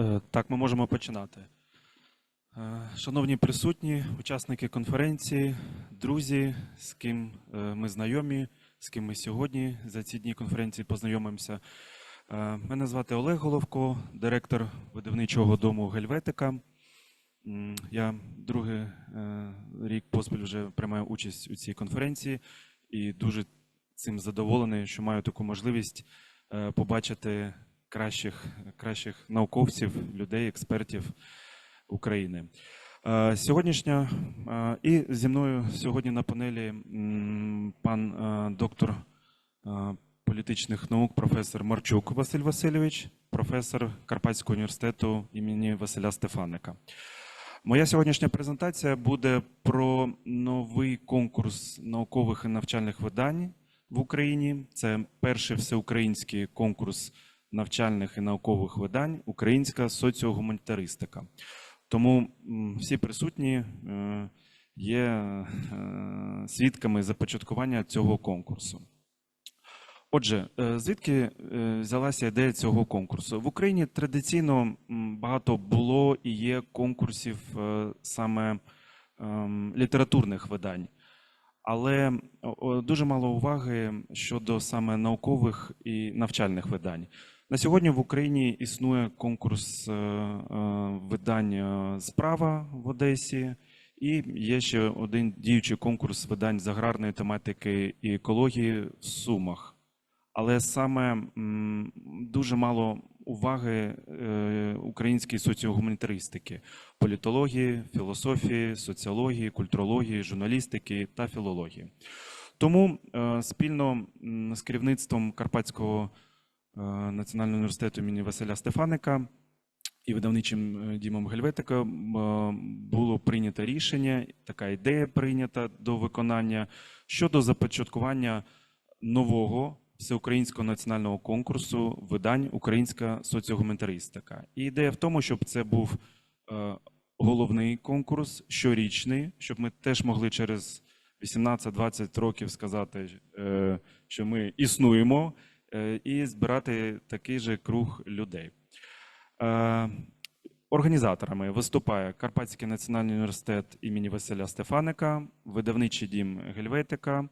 Е, Так, ми можемо починати. Е, Шановні присутні, учасники конференції, друзі, з ким е, ми знайомі, з ким ми сьогодні за ці дні конференції познайомимося. Мене звати Олег Головко, директор видавничого дому Гельветика. Я другий рік поспіль вже приймаю участь у цій конференції і дуже цим задоволений, що маю таку можливість побачити кращих, кращих науковців, людей, експертів України. Е, Сьогоднішня е, і зі мною сьогодні на панелі пан е, доктор політичних наук, професор Марчук Василь Васильович, професор Карпатського університету імені Василя Стефаника. Моя сьогоднішня презентація буде про новий конкурс наукових і навчальних видань в Україні. Це перший всеукраїнський конкурс навчальних і наукових видань Українська соціогуманітаристика. Тому всі присутні е, є е, свідками започаткування цього конкурсу. Отже, е, звідки взялася ідея цього конкурсу? В Україні традиційно багато було і є конкурсів саме ем, літературних видань, але дуже мало уваги щодо саме наукових і навчальних видань. На сьогодні в Україні існує конкурс е, е, видань е, справа в Одесі, і є ще один діючий конкурс видань з аграрної тематики і екології в Сумах. Але саме дуже мало уваги українській соціогуманітаристики, політології, філософії, соціології, культурології, журналістики та філології. Тому спільно з керівництвом Карпатського національного університету імені Василя Стефаника і видавничим е, дімом Гельветика е, було прийнято рішення, така ідея прийнята до виконання щодо започаткування нового всеукраїнського національного конкурсу видань Українська соціогуманітаристика. І ідея в тому, щоб це був е, головний конкурс, щорічний, щоб ми теж могли через 18-20 років сказати, е, що ми існуємо, е, і збирати такий же круг людей. Е, Організаторами виступає Карпатський національний університет імені Василя Стефаника, видавничий дім Гельветика,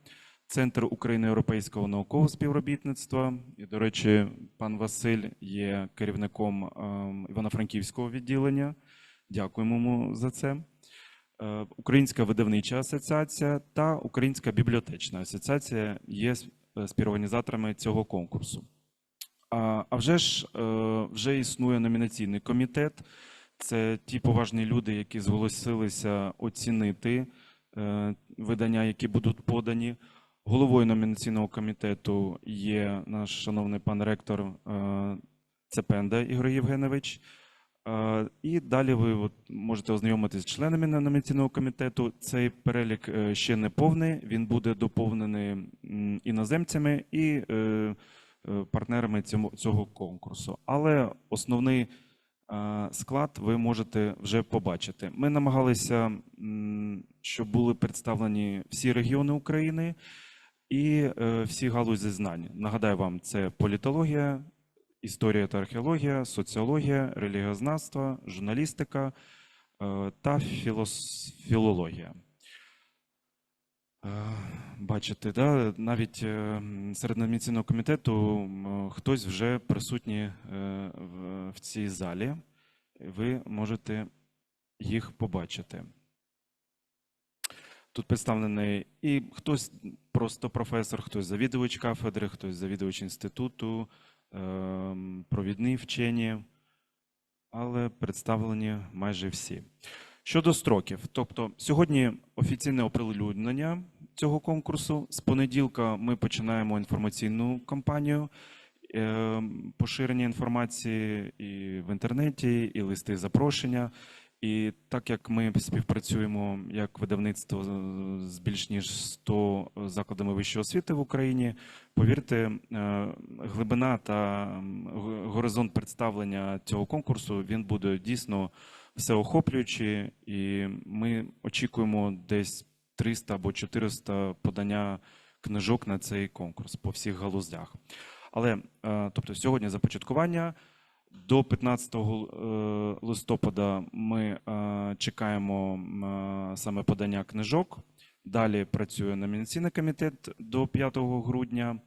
Центр України-Європейського наукового співробітництва. І, до речі, пан Василь є керівником ем, Івано-Франківського відділення. Дякуємо йому за це. Е, Українська видавнича асоціація та Українська бібліотечна асоціація є е, співорганізаторами цього конкурсу. А а вже ж е, вже існує номінаційний комітет. Це ті поважні люди, які зголосилися оцінити е, видання, які будуть подані. Головою номінаційного комітету є наш шановний пан ректор е, Цепенда Ігор Євгенович. І далі ви от можете ознайомитися з членами номінаційного комітету. Цей перелік е, ще не повний. Він буде доповнений іноземцями і е, е, партнерами цього конкурсу. Але основний склад ви можете вже побачити. Ми намагалися, щоб були представлені всі регіони України і всі галузі знань. Нагадаю вам, це політологія, історія та археологія, соціологія, релігіознавство, журналістика е, та філос... філологія. Е, Бачите, да? навіть е, серед номінаційного комітету хтось вже присутній в, цій залі. Ви можете їх побачити. Тут представлений і хтось просто професор, хтось завідувач кафедри, хтось завідувач інституту, провідні вчені, але представлені майже всі. Щодо строків, тобто сьогодні офіційне оприлюднення цього конкурсу. З понеділка ми починаємо інформаційну кампанію, ем, поширення інформації і в інтернеті, і листи запрошення. І так як ми співпрацюємо як видавництво з- більш ніж 100 закладами вищої освіти в Україні, повірте, е, глибина та горизонт представлення цього конкурсу він буде дійсно всеохоплюючий, і ми очікуємо десь 300 або 400 подання книжок на цей конкурс по всіх галузях. Але е, тобто сьогодні започаткування. До 15 е, листопада ми е, чекаємо е, саме подання книжок. Далі працює номінаційний комітет до 5 грудня.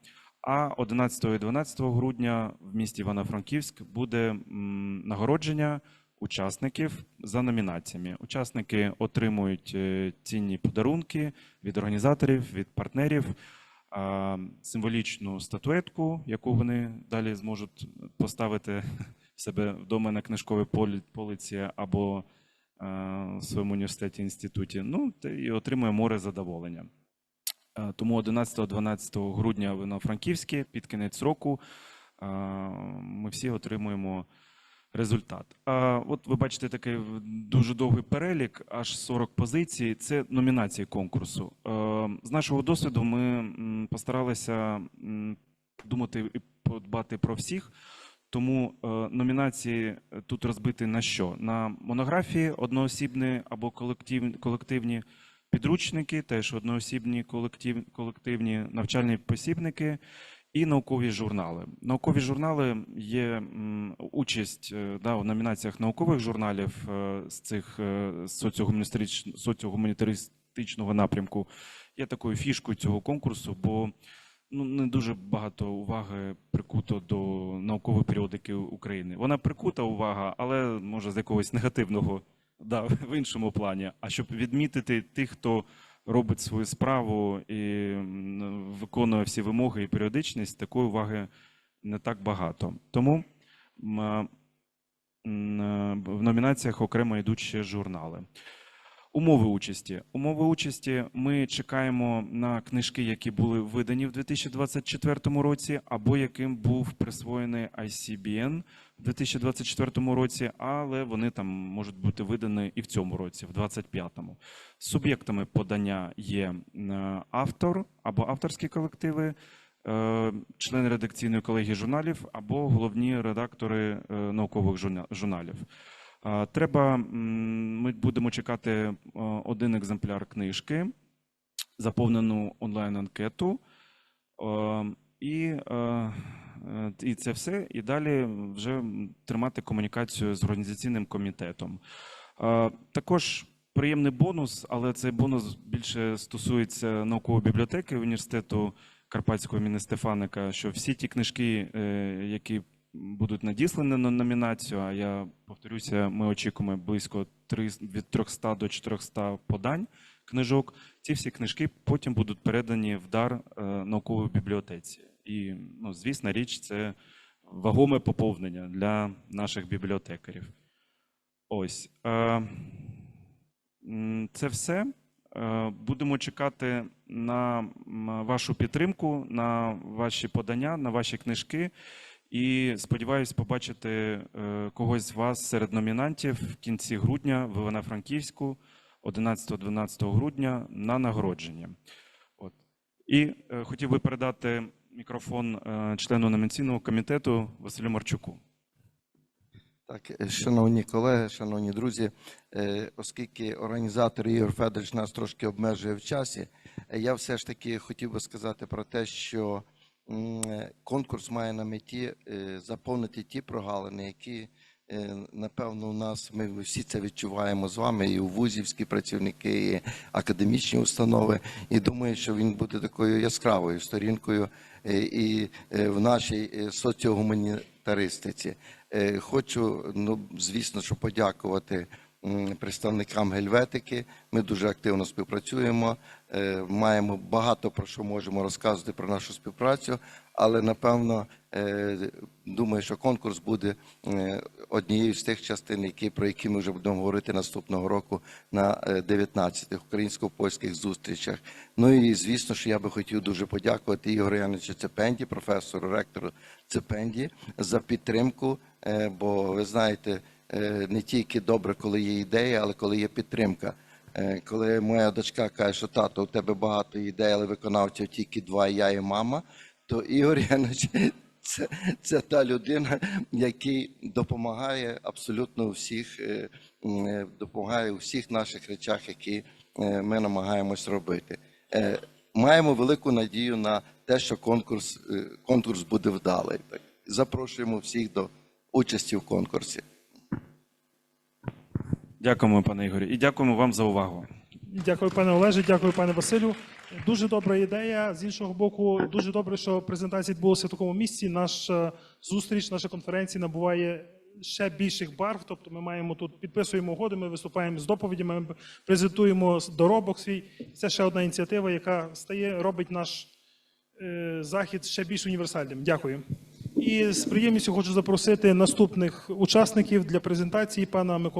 А 11 і 12 грудня в місті Івано-Франківськ буде нагородження учасників за номінаціями. Учасники отримують цінні подарунки від організаторів, від партнерів, символічну статуетку, яку вони далі зможуть поставити в себе вдома на книжковій полиці або в своєму університеті інституті. Ну і отримує море задоволення. Тому 11-12 грудня в Івано-Франківське під кінець року ми всі отримуємо результат. А от ви бачите такий дуже довгий перелік, аж 40 позицій. Це номінації конкурсу. З нашого досвіду ми постаралися думати і подбати про всіх. Тому е, номінації тут розбиті на що? На монографії одноосібні або колектив, колективні підручники, теж одноосібні колектив, колективні навчальні посібники і наукові журнали. Наукові журнали є участь е, да, в номінаціях наукових журналів е, з цих е, соціогуманітаристичного напрямку. Є такою фішкою цього конкурсу, бо ну, не дуже багато уваги прикуто до наукової періодики України. Вона прикута увага, але може з якогось негативного да, в іншому плані. А щоб відмітити тих, хто робить свою справу і виконує всі вимоги і періодичність, такої уваги не так багато. Тому е, е, в номінаціях окремо йдуть ще журнали. Умови участі. Умови участі ми чекаємо на книжки, які були видані в 2024 році, або яким був присвоєний ICBN в 2024 році, але вони там можуть бути видані і в цьому році, в 2025. Суб'єктами подання є автор або авторські колективи, е, члени редакційної колегії журналів або головні редактори е, наукових журна- журналів. Треба, ми будемо чекати е, один екземпляр книжки, заповнену онлайн-анкету. Е, І, е, і це все. І далі вже тримати комунікацію з організаційним комітетом. Також приємний бонус, але цей бонус більше стосується наукової бібліотеки університету Карпатського імені Стефаника, що всі ті книжки, які будуть надіслані на номінацію. А я повторюся, ми очікуємо близько три- від 300 до 400 подань книжок. Ці всі книжки потім будуть передані в дар е, науковій бібліотеці. І, ну, звісно, річ це вагоме поповнення для наших бібліотекарів. Ось. Е, це все. Е, Будемо чекати на вашу підтримку, на ваші подання, на ваші книжки. І сподіваюся побачити е, когось з вас серед номінантів в кінці грудня в Івано-Франківську 11-12 грудня на нагородження. От. І е, хотів би передати мікрофон е, члену номінаційного комітету Василю Марчуку. Так, е, шановні колеги, шановні друзі, оскільки організатор Ігор Федорович нас трошки обмежує в часі, я все ж таки хотів би сказати про те, що конкурс має на меті е, заповнити ті прогалини, які е, напевно у нас ми всі це відчуваємо з вами, і у вузівські працівники, і академічні установи. І думаю, що він буде такою яскравою сторінкою е, і е, в нашій е, соціогуманітаристиці. Е, Хочу, ну звісно, що подякувати представникам гельветики. Ми дуже активно співпрацюємо. е, Маємо багато про що можемо розказувати про нашу співпрацю, але напевно е, думаю, що конкурс буде е, однією з тих частин, які про які ми вже будемо говорити наступного року на 19-х українсько-польських зустрічах. Ну і звісно, що я би хотів дуже подякувати Ігорю Яновичу Цепенді, професору, ректору Цепенді, за підтримку. Бо ви знаєте, не тільки добре, коли є ідея, але коли є підтримка. Е, Коли моя дочка каже, що тато, у тебе багато ідей, але виконавців тільки два, я і мама, то Ігор Янович це, це та людина, який допомагає абсолютно у всіх, е, е, допомагає у всіх наших речах, які е, ми намагаємось робити. Е, Маємо велику надію на те, що конкурс, е, конкурс буде вдалий. Запрошуємо всіх до участі в конкурсі. Дякуємо, пане Ігорі, і дякуємо вам за увагу. Дякую, пане Олеже, дякую, пане Василю. Дуже добра ідея. З іншого боку, дуже добре, що презентація відбулася в такому місці. Наша зустріч, наша конференція набуває ще більших барв. Тобто, ми маємо тут підписуємо угоди, ми виступаємо з доповідями, ми презентуємо доробок свій. Це ще одна ініціатива, яка стає, робить наш е, захід ще більш універсальним. Дякую. І з приємністю хочу запросити наступних учасників для презентації пана Миколи.